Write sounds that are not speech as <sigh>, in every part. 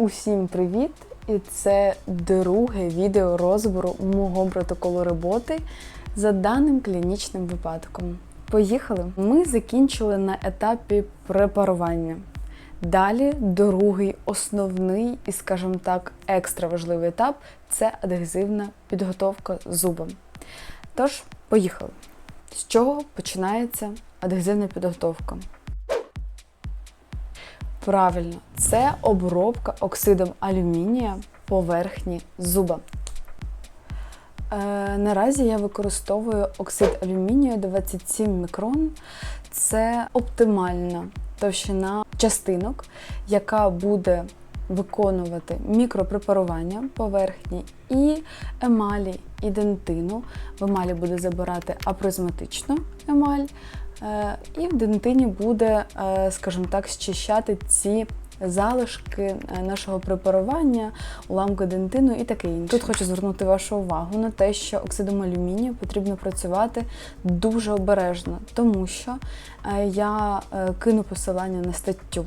Усім привіт! І це друге відео розбору мого протоколу роботи за даним клінічним випадком. Поїхали! Ми закінчили на етапі препарування. Далі другий основний і, скажімо так, екстра важливий етап це адгезивна підготовка зуба. Тож, поїхали. З чого починається адгезивна підготовка? Правильно, це обробка оксидом алюмінія поверхні зуба. Е, наразі я використовую оксид алюмінію 27 мікрон. Це оптимальна товщина частинок, яка буде виконувати мікропрепарування поверхні і емалі, і дентину. В емалі буде забирати апризматичну емаль, е, і в дентині буде, е, скажімо так, щищати ці залишки е, нашого препарування, уламки дентину і таке інше. Тут хочу звернути вашу увагу на те, що оксидом алюмінію потрібно працювати дуже обережно, тому що е, я е, кину посилання на статтю,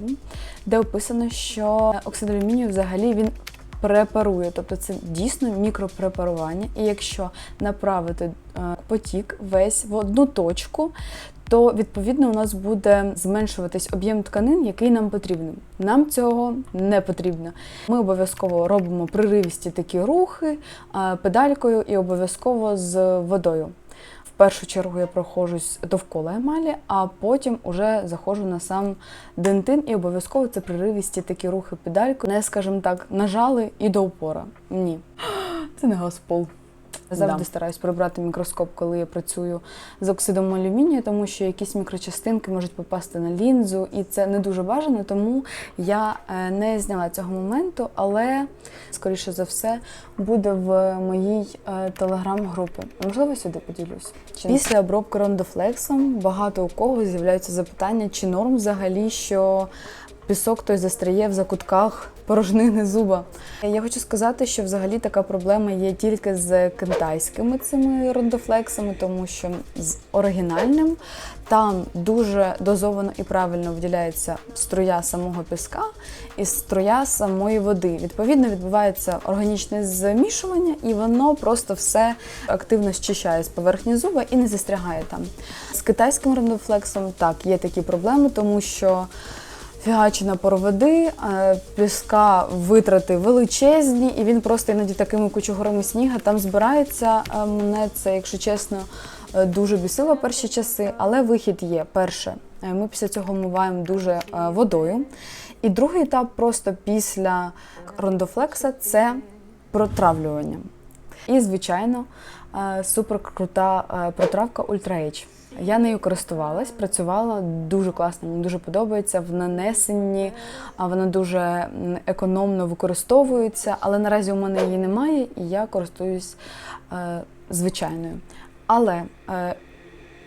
де описано, що оксид алюмінію взагалі він препарує, тобто це дійсно мікропрепарування. І якщо направити потік весь в одну точку, то відповідно у нас буде зменшуватись об'єм тканин, який нам потрібен. Нам цього не потрібно. Ми обов'язково робимо приривісті такі рухи педалькою і обов'язково з водою. В першу чергу я проходжусь довкола емалі, а потім уже заходжу на сам дентин і обов'язково це приривісті такі рухи педалькою. Не, скажімо так, нажали і до упора. Ні. <gasps> Це не газпол. Завжди Да. стараюсь прибрати мікроскоп, коли я працюю з оксидом алюмінію, тому що якісь мікрочастинки можуть попасти на лінзу, і це не дуже бажано, тому я е, не зняла цього моменту, але скоріше за все буде в моїй е, телеграм-групі. Можливо, сюди поділюсь. Чи? Після обробки рондофлексом багато у кого з'являються запитання, чи норм взагалі, що пісок той застряє в закутках порожнини зуба. Я хочу сказати, що взагалі така проблема є тільки з китайськими цими рондофлексами, тому що з оригінальним там дуже дозовано і правильно виділяється струя самого піска і струя самої води. Відповідно, відбувається органічне змішування, і воно просто все активно щищає з поверхні зуба і не застрягає там. З китайським рондофлексом так є такі проблеми, тому що фігачена води, е, піска витрати величезні, і він просто іноді такими кучугурами сніга там збирається. Е, Мене це, якщо чесно, е, дуже бісило перші часи, але вихід є. Перше, ми після цього миваємо дуже водою. І другий етап просто після рондофлекса це протравлювання. І, звичайно, суперкрута протравка Ultra H. Я нею користувалась, працювала дуже класно, мені дуже подобається в нанесенні, а вона дуже економно використовується, але наразі у мене її немає, і я користуюсь е, звичайною. Але е,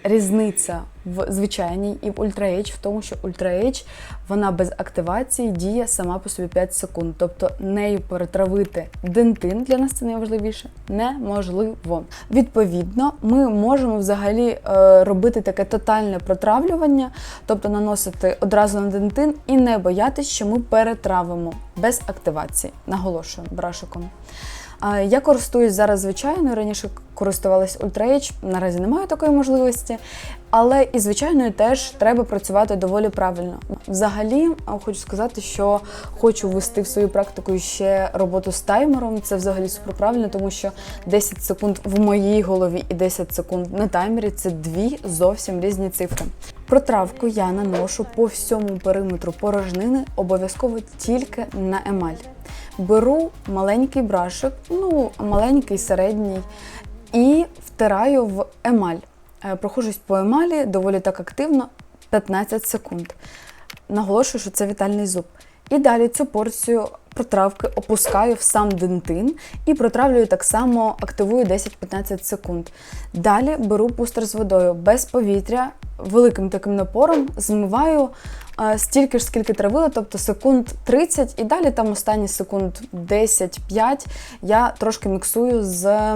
різниця в звичайній і в Ultra H в тому, що Ultra H вона без активації діє сама по собі 5 секунд. Тобто нею перетравити дентин для нас це найважливіше неможливо. Відповідно, ми можемо взагалі е, робити таке тотальне протравлювання, тобто наносити одразу на дентин і не боятися, що ми перетравимо без активації. Наголошую брашиком. Я користуюсь зараз звичайною, раніше користувалась H, наразі немає такої можливості. Але і звичайною теж треба працювати доволі правильно. Взагалі, хочу сказати, що хочу ввести в свою практику ще роботу з таймером. Це взагалі суперправильно, тому що 10 секунд в моїй голові і 10 секунд на таймері це дві зовсім різні цифри. Протравку я наношу по всьому периметру порожнини, обов'язково тільки на емаль. Беру маленький брашик, ну маленький, середній, і втираю в емаль. Е, Проходжусь по емалі доволі так активно 15 секунд. Наголошую, що це вітальний зуб. І далі цю порцію протравки опускаю в сам дентин і протравлюю так само, активую 10-15 секунд. Далі беру пустер з водою без повітря, великим таким напором змиваю стільки ж, скільки травила, тобто секунд 30, і далі там останні секунд 10-5 я трошки міксую з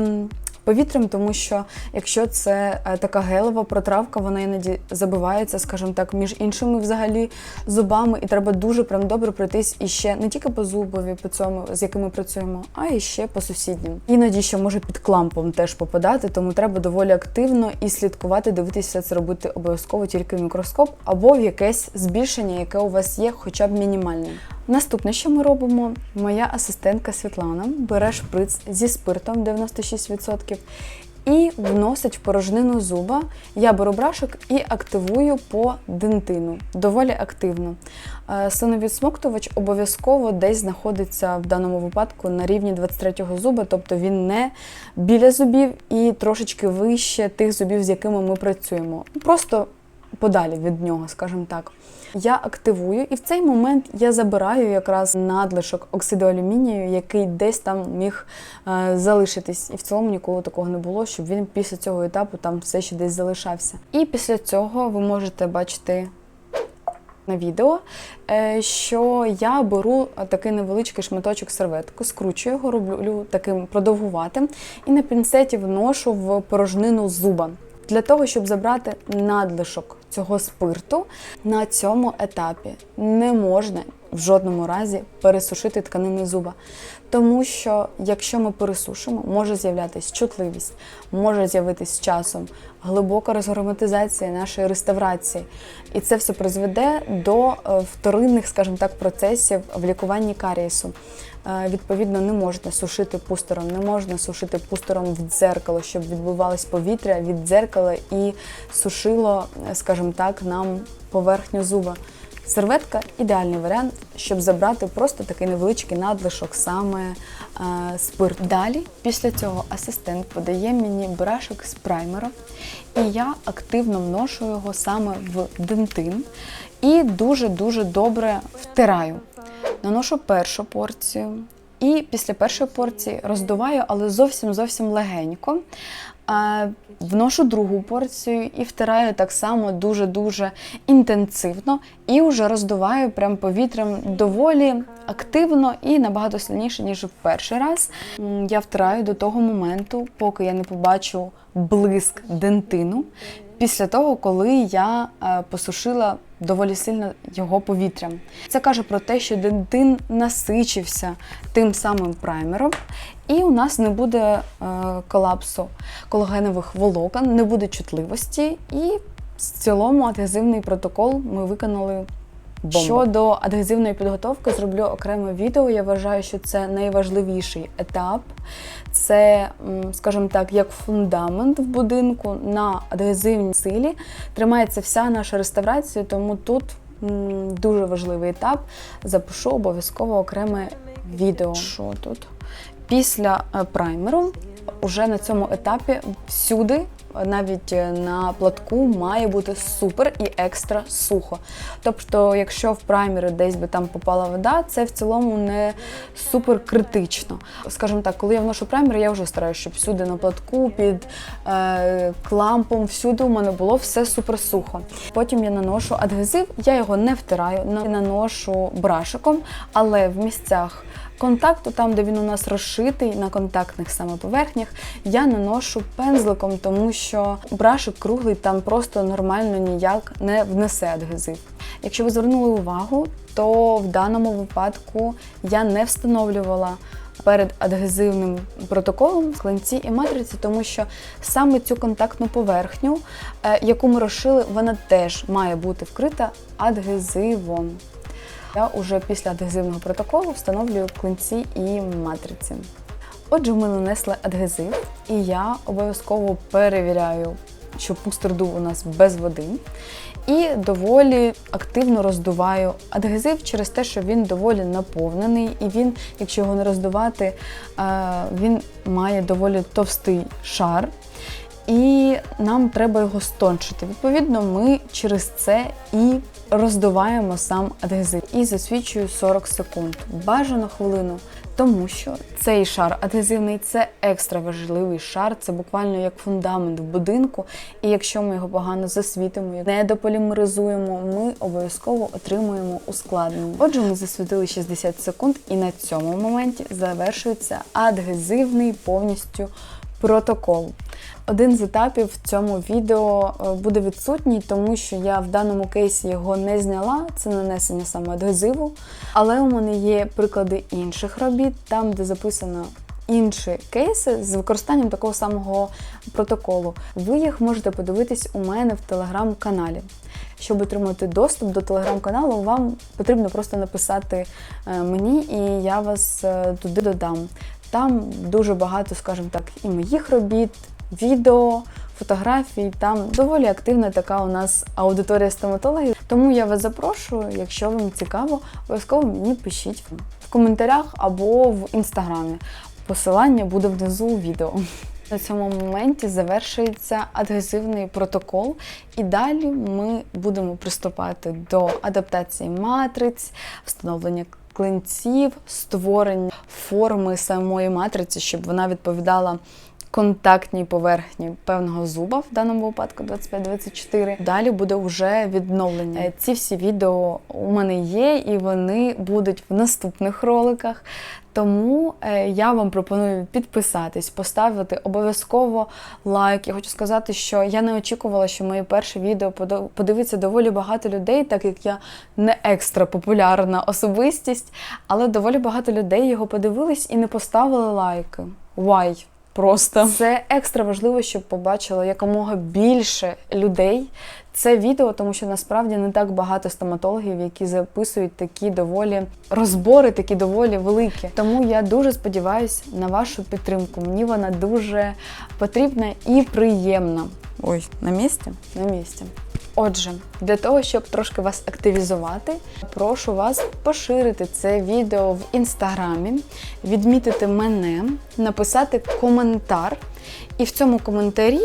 повітрям, тому що якщо це е, така гелева протравка, вона іноді забивається, скажімо так, між іншими взагалі зубами, і треба дуже прям добре пройтись іще не тільки по зубові, по цьому, з якими працюємо, а і ще по сусіднім. Іноді ще може під клампом теж попадати, тому треба доволі активно і слідкувати, дивитися це робити обов'язково тільки в мікроскоп або в якесь збільшення, яке у вас є, хоча б мінімальне. Наступне, що ми робимо, моя асистентка Світлана бере шприц зі спиртом 96% і вносить в порожнину зуба. Я беру брашок і активую по дентину. Доволі активно. Е, Слиновідсмоктувач обов'язково десь знаходиться в даному випадку на рівні 23-го зуба, тобто він не біля зубів і трошечки вище тих зубів, з якими ми працюємо. Просто подалі від нього, скажімо так. Я активую, і в цей момент я забираю якраз надлишок оксиду алюмінію, який десь там міг е, залишитись. І в цілому ніколи такого не було, щоб він після цього етапу там все ще десь залишався. І після цього ви можете бачити на відео, е, що я беру такий невеличкий шматочок серветки, скручую його, роблю таким продовгуватим, і на пінцеті вношу в порожнину зуба. Для того, щоб забрати надлишок цього спирту, на цьому етапі. Не можна в жодному разі пересушити тканини зуба. Тому що якщо ми пересушимо, може з'являтися чутливість, може з'явитися з часом глибока розгерметизація нашої реставрації. І це все призведе до е, вторинних, скажімо так, процесів в лікуванні карієсу. Е, Відповідно, не можна сушити пустером, не можна сушити пустером в дзеркало, щоб відбувалось повітря від дзеркала і сушило, е, скажімо так, нам поверхню зуба. Серветка ідеальний варіант, щоб забрати просто такий невеличкий надлишок саме е, спирту. Далі, після цього, асистент подає мені брашок з праймером, і я активно вношу його саме в дентин і дуже-дуже добре втираю. Наношу першу порцію, і після першої порції роздуваю, але зовсім зовсім легенько. Вношу другу порцію і втираю так само дуже-дуже інтенсивно і вже роздуваю прям повітрям доволі активно і набагато сильніше, ніж в перший раз. Я втираю до того моменту, поки я не побачу блиск дентину. Після того, коли я е, посушила доволі сильно його повітрям. Це каже про те, що дентин насичився тим самим праймером, і у нас не буде е, колапсу колагенових волокон, не буде чутливості, і в цілому адгезивний протокол ми виконали. Бомба. Щодо адгезивної підготовки, зроблю окреме відео. Я вважаю, що це найважливіший етап. Це, скажімо так, як фундамент в будинку на адгезивній силі. Тримається вся наша реставрація, тому тут дуже важливий етап. Запишу обов'язково окреме відео. Що тут? Після е, праймеру, уже на цьому етапі всюди. Навіть е, на платку має бути супер і екстра сухо. Тобто, якщо в праймері десь би там попала вода, це в цілому не супер критично. Скажімо так, коли я вношу праймер, я вже стараюся, щоб всюди на платку, під е, клампом, всюди у мене було все супер сухо. Потім я наношу адгезив, я його не втираю, наношу брашиком, але в місцях контакту, там, де він у нас розшитий на контактних саме поверхнях, я наношу пензликом, тому що брашик круглий там просто нормально ніяк не внесе адгезив. Якщо ви звернули увагу, то в даному випадку я не встановлювала перед адгезивним протоколом клинці і матриці, тому що саме цю контактну поверхню, е, яку ми розшили, вона теж має бути вкрита адгезивом. Я уже після адгезивного протоколу встановлюю клинці і матриці. Отже, ми нанесли адгезив, і я обов'язково перевіряю, що пустерду у нас без води. І доволі активно роздуваю адгезив через те, що він доволі наповнений, і він, якщо його не роздувати, е, він має доволі товстий шар. І нам треба його стончити. Відповідно, ми через це і роздуваємо сам адгезив і засвічую 40 секунд. Бажано хвилину, тому що цей шар адгезивний це екстра важливий шар, це буквально як фундамент в будинку. І якщо ми його погано засвітимо, не дополімеризуємо, ми обов'язково отримуємо ускладнення. Отже, ми засвітили 60 секунд, і на цьому моменті завершується адгезивний повністю протокол. Один з етапів в цьому відео е, буде відсутній, тому що я в даному кейсі його не зняла. Це нанесення саме адгезиву. Але у мене є приклади інших робіт, там, де записано інші кейси з використанням такого самого протоколу. Ви їх можете подивитись у мене в телеграм-каналі. Щоб отримати доступ до телеграм-каналу, вам потрібно просто написати е, мені, і я вас е, туди додам. Там дуже багато, скажімо так, і моїх робіт, відео, фотографій. Там доволі активна така у нас аудиторія стоматологів. Тому я вас запрошую, якщо вам цікаво, обов'язково мені пишіть в коментарях або в інстаграмі. Посилання буде внизу у відео. На цьому моменті завершується адгезивний протокол, і далі ми будемо приступати до адаптації матриць, встановлення клинців, створення форми самої матриці, щоб вона відповідала контактній поверхні певного зуба, в даному випадку 25-24. Далі буде вже відновлення. Е, Ці всі відео у мене є, і вони будуть в наступних роликах. Тому е, я вам пропоную підписатись, поставити обов'язково лайк. Я хочу сказати, що я не очікувала, що моє перше відео подивиться доволі багато людей, так як я не екстра популярна особистість, але доволі багато людей його подивились і не поставили лайки. Why? Просто це екстра важливо, щоб побачило якомога більше людей це відео, тому що насправді не так багато стоматологів, які записують такі доволі розбори, такі доволі великі. Тому я дуже сподіваюся на вашу підтримку. Мені вона дуже потрібна і приємна. Ой, на місці? На місці. Отже, для того, щоб трошки вас активізувати, прошу вас поширити це відео в інстаграмі, відмітити мене, написати коментар, і в цьому коментарі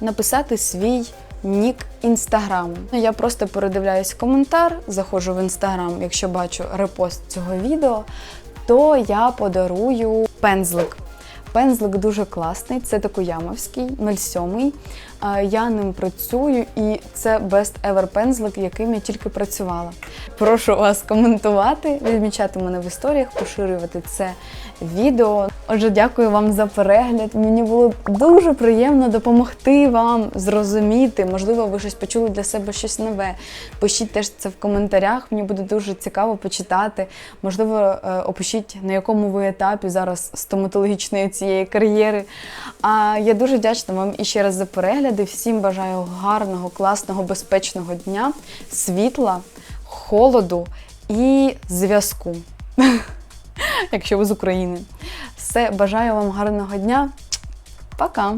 написати свій нік інстаграму. Я просто передивляюсь коментар, заходжу в інстаграм, якщо бачу репост цього відео, то я подарую пензлик. Пензлик дуже класний, це Такуямовський 07. Я ним працюю, і це best ever пензлик, яким я тільки працювала. Прошу вас коментувати, відмічати мене в історіях, поширювати це відео. Отже, дякую вам за перегляд. Мені було дуже приємно допомогти вам зрозуміти. Можливо, ви щось почули для себе щось нове. Пишіть теж це в коментарях. Мені буде дуже цікаво почитати. Можливо, е, опишіть, на якому ви етапі зараз стоматологічної цієї кар'єри. А я дуже вдячна вам іще раз за перегляди. Всім бажаю гарного, класного, безпечного дня, світла, холоду і зв'язку. <laughs> Якщо ви з України. Все, бажаю вам гарного дня. Пока!